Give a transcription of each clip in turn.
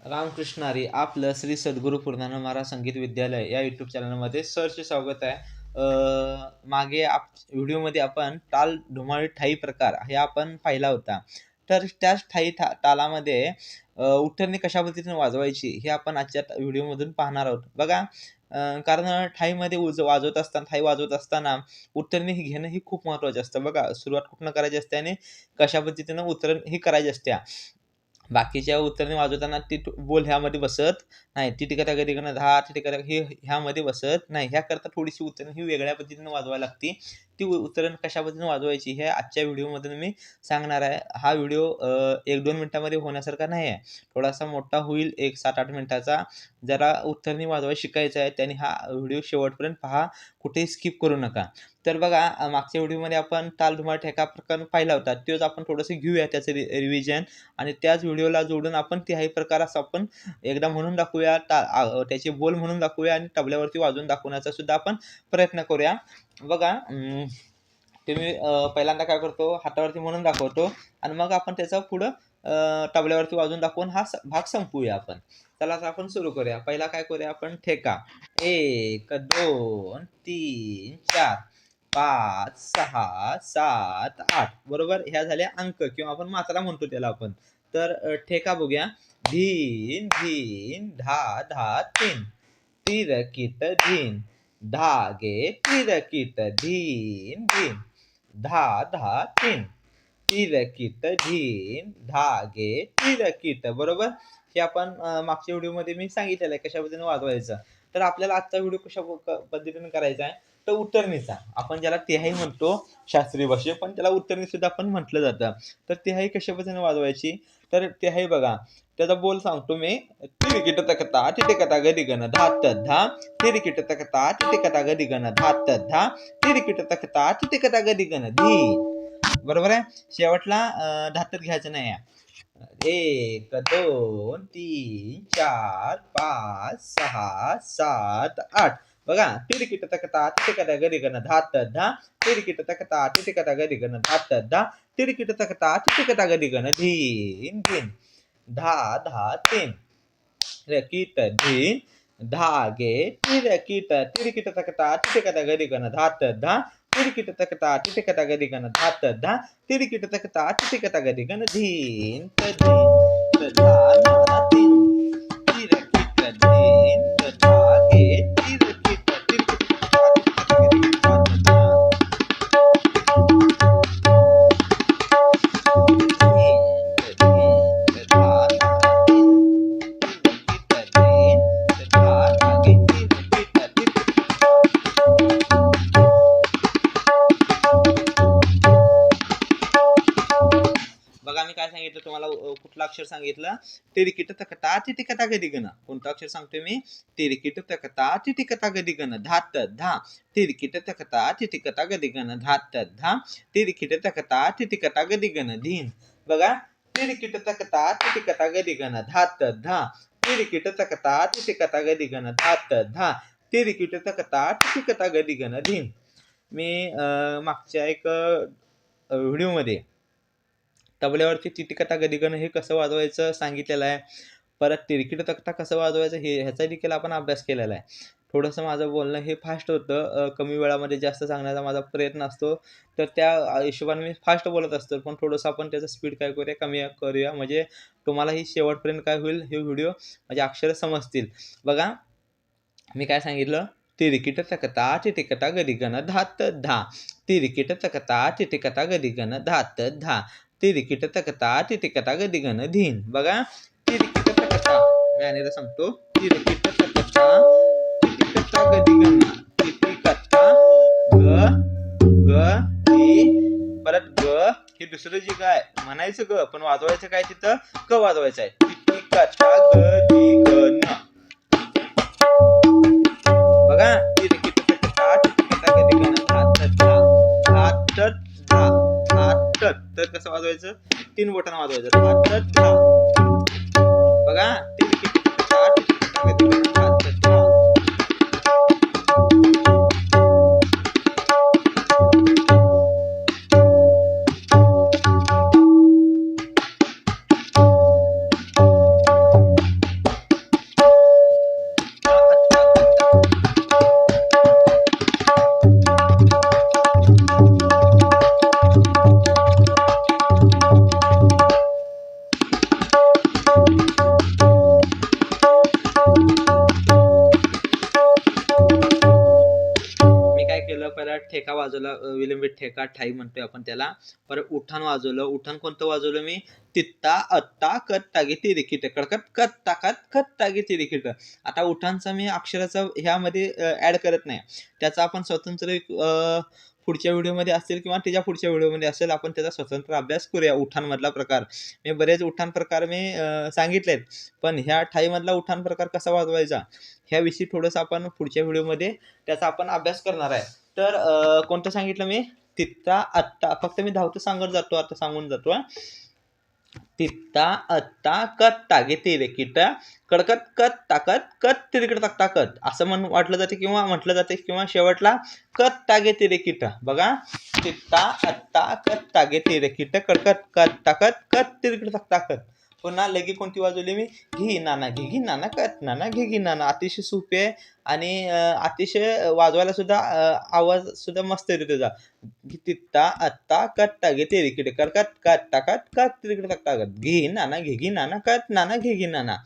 रामकृष्णारी आपलं श्री सद्गुरू पूर्णानंद महाराज संगीत विद्यालय या यूट्यूब चॅनलमध्ये सरचे स्वागत आहे. मागे आप व्हिडिओमध्ये आपण टाल ढुमाळी ठाई प्रकार हे आपण पाहिला होता. तर त्याच ठाई ठा तालामध्ये अ, कशा पद्धतीने वाजवायची हे आपण आजच्या व्हिडिओमधून पाहणार आहोत. बघा कारण ठाईमध्ये उज वाजवत असताना ठाई वाजवत असताना उतरणी ही घेणं ही खूप महत्त्वाचं असतं. बघा सुरुवात कुठनं करायची असते आणि कशा पद्धतीनं उतरण ही करायची असते. बाकीच्या उत्तराने वाजवताना ती टू- बोल ह्यामध्ये बसत नाही. ती टिकता कधी करणं दहा ती हे ह्यामध्ये बसत नाही. ह्याकरता थोडीशी उत्तरं ही वेगळ्या पद्धतीनं वाजवायला लागते ती उ- उतरण कशा पद्धतीने वाजवायची हे आजच्या व्हिडिओमध्ये मी सांगणार आहे. हा व्हिडिओ एक दोन मिनटामध्ये होण्यासारखा नाही आहे. थोडासा मोठा होईल एक सात आठ मिनटाचा. जरा उत्तरणी वाजवायला शिकायचं आहे त्यांनी हा व्हिडिओ शेवटपर्यंत पहा. कुठेही स्किप करू नका. तर बघा मागच्या व्हिडिओमध्ये आपण ताल धुमाट ठेका प्रकरण पाहिला होता. तोच आपण थोडंसं घेऊया त्याचं रि रिव्हिजन आणि त्याच व्हिडिओला जोडून आपण तिहाई प्रकार असं आपण एकदा म्हणून दाखवूया. ता त्याचे बोल म्हणून दाखवूया आणि तबल्यावरती वाजवून दाखवण्याचा सुद्धा आपण प्रयत्न करूया. बघा ते तुम्ही पहिल्यांदा काय करतो हातावरती म्हणून दाखवतो आणि मग आपण त्याचा पुढं तबल्यावरती वाजून दाखवून हा स- भाग संपवूया आपण. चला आता आपण सुरू करूया. पहिला काय करूया आपण? ठेका. एक दोन तीन चार पाच सहा सात आठ. बरोबर? ह्या झाल्या अंक किंवा आपण मात्रा म्हणतो त्याला आपण. तर ठेका बघूया. धीन धीन धा धा तीन. तिरकित धीन. धागे तिरकित धीन धीन धा धा तीन तिरकित धीन धागे तिरकित बरोबर हे आपण मागच्या व्हिडिओमध्ये मी सांगितलेलं आहे कशा पद्धतीने वाजवायचं. तर आपल्याला आजचा व्हिडिओ कशा प- पद्धतीने करायचा आहे? तर उतरणीचा. आपण ज्याला तेहाई म्हणतो शास्त्रीय भाषेत पण त्याला उतरणी सुद्धा आपण म्हटलं जातं. तर तेहाई कशा पद्धतीने वाजवायची? तर ते आहे बघा. त्याचा बोल सांगतो मी. तिरिकिट तकता तिथे कथा गदी गण धात धा तिरिकिट तकता तिथे कथा गदी गण धात धा. तिरिकिट तकता तिथे कथा गदी गण धी बरोबर आहे? शेवटला धातत घ्यायचं नाही एक दोन तीन चार पाच सहा सात आठ. बघा तिरिकिट तकता तिथे कथा गदी गण धात धा तिरिकिट तकता तिथे कथा गदी गण धात धा तिरिकिट तकता तिथे कथा गदी गण धीन धीन धा धा तीन रकीट धीन धागे तिरकिट तिरकिट तकता तिरकता गदी गण धात धा तिरकिट तकता तिरकता गदी गण धात धा तिरकिट तकता तिरकता गदी गण धीन त धीन त धा धा तीन तिरकिट धीन अक्षर सांगितलं तिरिकिट तकता तिटिकता कधी गण. कोणतं अक्षर सांगतोय मी? तिरिकिट तकता तिटिकता कधी गण. धात धा. तिरिकिट तकता तिटिकता कधी गण. धात धा. तिरिकिट तकता तिटिकता कधी गण. धीन. बघा तिरिकिट तकता तिटिकता कधी गण. धात धा. तिरिकिट तकता तिटिकता कधी गण. धात धा. तिरिकिट तकता तिटिकता कधी गण. धीन. मी मागच्या एक व्हिडिओमध्ये तबल्यावरती तिटिकटा गदिगण हे कसं वाजवायचं सांगितलेलं आहे. परत तिरकीट तक्ता कसं वाजवायचं हे ह्याचा देखील आपण अभ्यास केलेला आहे. थोडंसं माझं बोलणं हे फास्ट होतं. कमी वेळामध्ये जास्त सांगण्याचा माझा प्रयत्न असतो. तर त्या हिशोबाने मी फास्ट बोलत असतो. पण थोडंसं आपण त्याचं स्पीड काय करूया कमी करूया. म्हणजे तुम्हाला ही शेवटपर्यंत काय होईल हे व्हिडिओ म्हणजे अक्षरं समजतील. बघा मी काय सांगितलं? तिरकिट तकता तिटिकटा गदिगण धात धा. तिरकिट तकता तिटिकटा गदिगण धात धा. तिरिकिट तकता तितिकता गदिगन धीन बघा तिरिकिट तकता मी आणि सांगतो तिरिकिट तकता तितिकता गदिगन तितिकता ग ग ती परत ग हे दुसरं जे काय म्हणायचं ग पण वाजवायचं काय तिथं? क वाजवायचं आहे. तितिकता ग गदिगण बघा तिरिकिट तकता तिटिकटा गदिगण हात हात तत तर कसं वाजवायचं? तीन बोटांना वाजवायचं. बघा वाजवला विलंबित ठेका ठाई म्हणतोय आपण त्याला. परत उठाण वाजवलं. उठाण कोणतं वाजवलं मी? तित्ता अत्ता कत तागे तिरिकिट कडकत कत ताकत कत तागे तिरिकिट आता उठाणचा मी अक्षराचा ह्यामध्ये ऍड करत नाही. त्याचा आपण स्वतंत्र पुढच्या व्हिडिओमध्ये असेल किंवा त्याच्या पुढच्या व्हिडिओमध्ये असेल आपण त्याचा स्वतंत्र अभ्यास करूया. उठाणमधला प्रकार. मी बरेच उठाण प्रकार मी सांगितले सांगितलेत. पण ह्या ठाईमधला उठाण प्रकार कसा वाजवायचा? ह्याविषयी थोडंसं आपण पुढच्या व्हिडिओमध्ये त्याचा आपण अभ्यास करणार आहे. तर कोणतं सांगितलं मी? तित्ता आत्ता फक्त मी धावतं सांगत जातो आता सांगून जातो तित्ता अत्ता कत तागे तिरे किटा कडकत कत ताकत कत तिरकट ताक ताकत. असं म्हण वाटलं जाते किंवा म्हटलं जाते किंवा शेवटला कत तागे तिरे किटा. बघा. तित्ता अत्ता कत तागे तिरे किट कडकत कत ताकत कत तिरकट ताक ताकत. पुन्हा लगे कोणती वाजवली मी? घे नाना घे घे नाना कत नाना घे घे नाना. अतिशय सोपी आहे. आणि अतिशय वाजवायला सुद्धा आवाज सुद्धा मस्त येतो त्याचा. तित्ता आत्ता कत्ता घे ते किटे कर कत कत कत तिकडे टाक कत घे नाना घे घे नाना कत नाना घे घे नाना.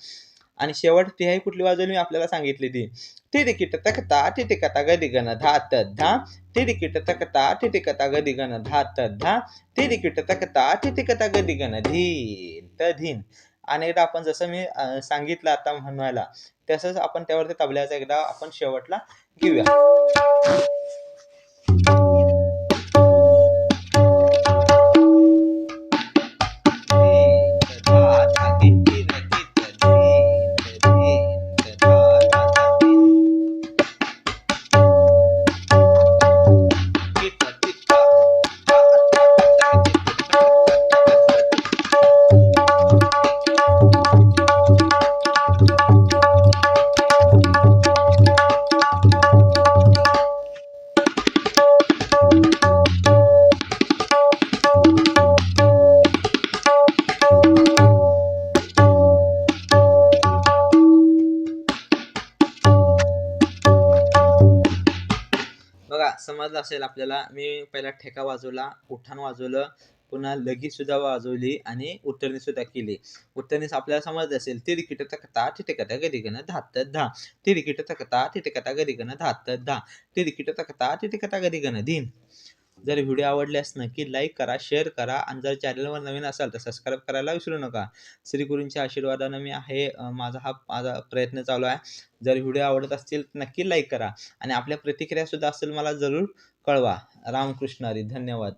आणि शेवट ती आहे कुठली वाजवली मी आपल्याला सांगितली ती. ती तिकीट तकता ती कथा धा कथा गदी गण धा त धा ती किट तकता ती कथा गदी गण धीन त धीन आणि एकदा आपण जसं मी सांगितलं आता म्हणवायला तसंच आपण त्यावरती तबल्याचा एकदा आपण शेवटला घेऊया. बघा असेल आपल्याला मी पहिला ठेका वाजवला उठाण वाजवलं पुन्हा लगी सुद्धा वाजवली आणि उतरणी सुद्धा केली. उतरणीस आपल्याला समजलं असेल तिरकिट तकता तिथे कथा गदी गण धात धा. तिरकिट तकता तिथे कथा गदी गण धात धा. तिरकिट तकता तिथे कथा गण धीन जर व्हिडिओ आवडल्यास नक्की लाईक करा शेअर करा आणि जर चॅनलवर नवीन असाल तर सबस्क्राईब करायला विसरू नका. श्रीगुरूंच्या आशीर्वादानं मी आहे माझा हा माझा प्रयत्न चालू आहे. जर व्हिडिओ आवडत असतील तर नक्की लाईक करा आणि आपल्या प्रतिक्रियासुद्धा असेल मला जरूर कळवा. रामकृष्ण हरी धन्यवाद.